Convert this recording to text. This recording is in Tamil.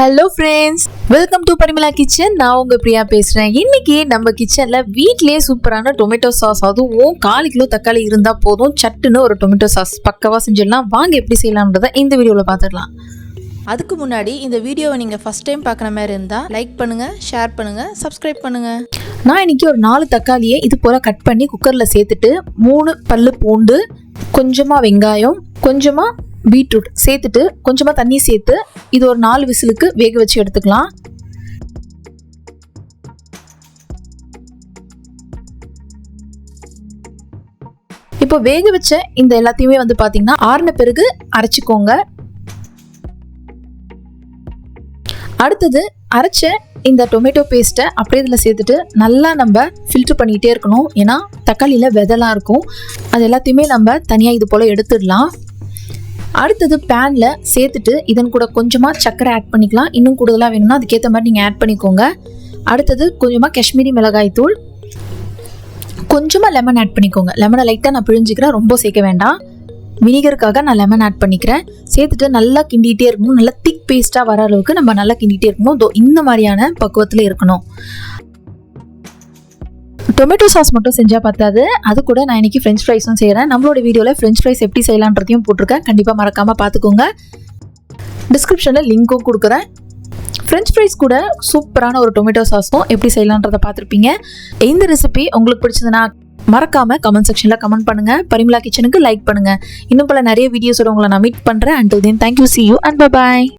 Hello friends welcome to Parimala kitchen நான் உங்க பிரியா பேசுறேன். இன்னைக்கு நம்ம கிச்சன்ல வீட்லயே சூப்பரான டொமேட்டோ சாஸ் அதுவும் கால் கிலோ தக்காளி இருந்தா போதும். சட்டுன்னு ஒரு டொமேட்டோ சாஸ் பக்கவா செஞ்சிடலாம். வாங்க எப்படி செய்யலாம்ன்றத இந்த வீடியோல பார்த்துடலாம். அதுக்கு முன்னாடி இந்த வீடியோவை நீங்கள் ஃபஸ்ட் டைம் பார்க்குற மாதிரி இருந்தால் லைக் பண்ணுங்கள் ஷேர் பண்ணுங்கள் சப்ஸ்கிரைப் பண்ணுங்கள் நான் இன்னைக்கு ஒரு நாலு தக்காளியை இது போல கட் பண்ணி குக்கர்ல சேர்த்துட்டு மூணு பல்லு பூண்டு கொஞ்சமா வெங்காயம் கொஞ்சமா பீட்ரூட் சேர்த்துட்டு கொஞ்சமாக தண்ணி சேர்த்து இது ஒரு நாலு விசிலுக்கு வேக வச்சு எடுத்துக்கலாம். இப்போ வேக வச்ச இந்த எல்லாத்தையுமே வந்து பார்த்தீங்கன்னா ஆறின பிறகு அரைச்சிக்கோங்க. அடுத்தது அரைச்ச இந்த டொமேட்டோ பேஸ்ட்டை அப்படியே இதில் சேர்த்துட்டு நல்லா நம்ம ஃபில்ட்ரு பண்ணிகிட்டே இருக்கணும். ஏன்னா தக்காளியில் விதலாம் இருக்கும். அது எல்லாத்தையுமே நம்ம தனியாக இது போல் எடுத்துடலாம். அடுத்தது பேனில் சேர்த்துட்டு இதன் கூட கொஞ்சமாக சர்க்கரை ஆட் பண்ணிக்கலாம். இன்னும் கூடுதலாக வேணும்னா அதுக்கேற்ற மாதிரி நீங்கள் ஆட் பண்ணிக்கோங்க. அடுத்தது கொஞ்சமாக காஷ்மீரி மிளகாய் தூள். கொஞ்சமாக லெமன் ஆட் பண்ணிக்கோங்க. லெமனை லைட்டாக நான் பிழிஞ்சிக்கிறேன். ரொம்ப சேர்க்க வேண்டாம். வினிகருக்காக நான் லெமன் ஆட் பண்ணிக்கிறேன். சேர்த்துட்டு நல்லா கிண்டிகிட்டே இருக்கணும். நல்லா திக் பேஸ்ட்டாக வர அளவுக்கு நம்ம நல்லா கிண்டிகிட்டே இருக்கணும். தோ இந்த மாதிரியான பக்குவத்தில் இருக்கணும். டொமேட்டோ சாஸ் மட்டும் செஞ்சால் பார்த்தாது அது கூட நான் இன்னைக்கு ஃப்ரெஞ்ச் ஃப்ரைஸும் செய்கிறேன் நம்மளோட வீடியோவில் ஃப்ரெஞ்ச் ஃப்ரைஸ் எப்படி செய்யலான்றதையும் போட்டிருக்கேன். கண்டிப்பாக மறக்காமல் பார்த்துக்கோங்க டிஸ்கிரிப்ஷனில் லிங்க்கும் கொடுக்குறேன். ஃப்ரெஞ்ச் ஃப்ரைஸ் கூட சூப்பரான ஒரு டொமேட்டோ சாஸும் எப்படி செய்யலான்றதை பார்த்துருப்பீங்க. இந்த ரெசிபி உங்களுக்கு பிடிச்சதுன்னா மறக்காம கமெண்ட் செக்ஷனில் கமெண்ட் பண்ணுங்க. பரிமலா கிச்சனுக்கு லைக் பண்ணுங்க. இன்னும் பல நிறைய வீடியோஸோட உங்களை நான் மீட் பண்ணுறேன் until then thank you see you and bye